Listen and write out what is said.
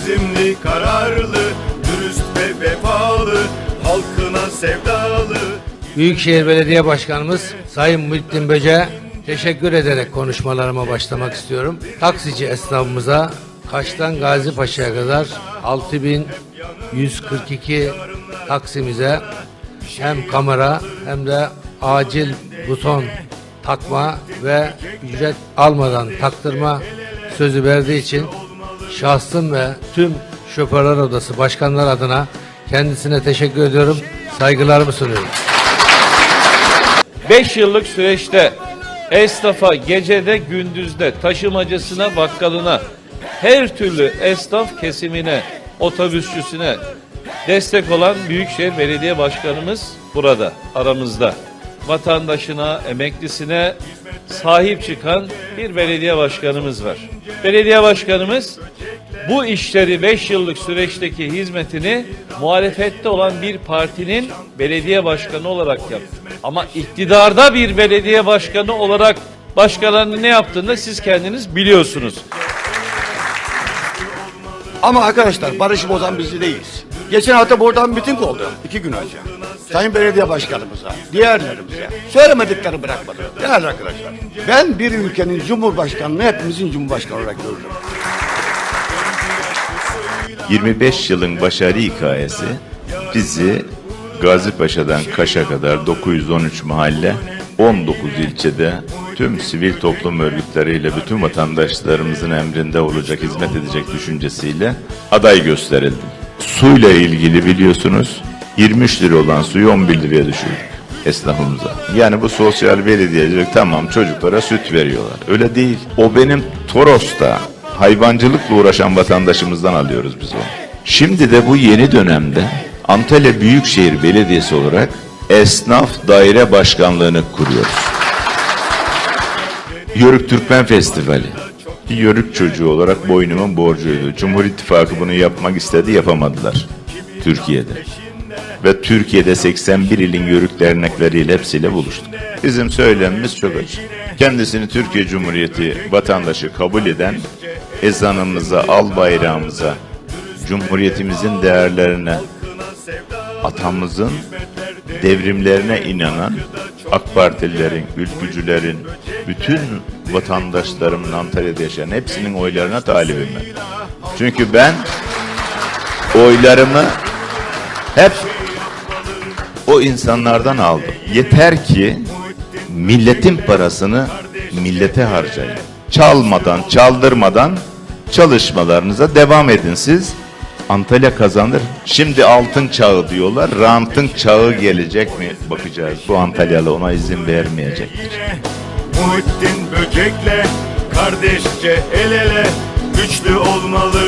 azimli, kararlı, dürüst ve vefalı, halkına sevdalı. Büyükşehir Belediye Başkanımız Sayın Muhittin Böce teşekkür ederek konuşmalarıma başlamak istiyorum. Taksici esnafımıza Kaş'tan Gazi Paşa'ya kadar 6142 taksimize hem kamera hem de acil buton takma ve ücret almadan taktırma sözü verdiği için şahsım ve tüm şoförler odası başkanlar adına kendisine teşekkür ediyorum. Saygılarımı sunuyorum. 5 yıllık süreçte esnafa gecede gündüzde taşımacısına bakkalına her türlü esnaf kesimine otobüsçüsüne destek olan Büyükşehir Belediye Başkanımız burada aramızda. Vatandaşına, emeklisine sahip çıkan bir belediye başkanımız var. Belediye başkanımız bu işleri 5 yıllık süreçteki hizmetini muhalefette olan bir partinin belediye başkanı olarak yaptı. Ama iktidarda bir belediye başkanı olarak başkalarının ne yaptığını siz kendiniz biliyorsunuz. Ama arkadaşlar barışı bozan bizi değiliz. Geçen hafta buradan miting oldu. iki gün önce. Sayın Belediye Başkanımıza, diğerlerimize söylemedikleri bırakmadı. Değerli arkadaşlar. Ben bir ülkenin Cumhurbaşkanını hepimizin Cumhurbaşkanı olarak görürüm. 25 yılın başarı hikayesi bizi Gazipaşa'dan Kaş'a kadar 913 mahalle, 19 ilçede tüm sivil toplum örgütleriyle bütün vatandaşlarımızın emrinde olacak, hizmet edecek düşüncesiyle aday gösterildim. Suyla ilgili biliyorsunuz 23 lira olan suyu 11 liraya düşürdük esnafımıza. Yani bu sosyal belediyecilik tamam çocuklara süt veriyorlar. Öyle değil. O benim Toros'ta hayvancılıkla uğraşan vatandaşımızdan alıyoruz biz onu. Şimdi de bu yeni dönemde Antalya Büyükşehir Belediyesi olarak Esnaf Daire Başkanlığı'nı kuruyoruz. Yörük Türkmen Festivali. Bir yörük çocuğu olarak boynumun borcuydu. Cumhur İttifakı bunu yapmak istedi, yapamadılar. Türkiye'de. Ve Türkiye'de 81 ilin yörük dernekleriyle hepsiyle buluştuk. Bizim söylemimiz çok açık. Kendisini Türkiye Cumhuriyeti vatandaşı kabul eden ezanımıza, al bayrağımıza, Cumhuriyetimizin değerlerine, atamızın devrimlerine inanan AK Partililerin, ülkücülerin, bütün vatandaşlarımın Antalya'da yaşayan hepsinin oylarına talibim ben. Çünkü ben oylarımı hep o insanlardan aldım. Yeter ki milletin parasını millete harcayın. Çalmadan, çaldırmadan çalışmalarınıza devam edin siz. Antalya kazanır. Şimdi altın çağı diyorlar. Rantın çağı gelecek mi bakacağız. Bu Antalyalı ona izin vermeyecektir. Muhittin böcekle, kardeşçe el ele, güçlü olmalı,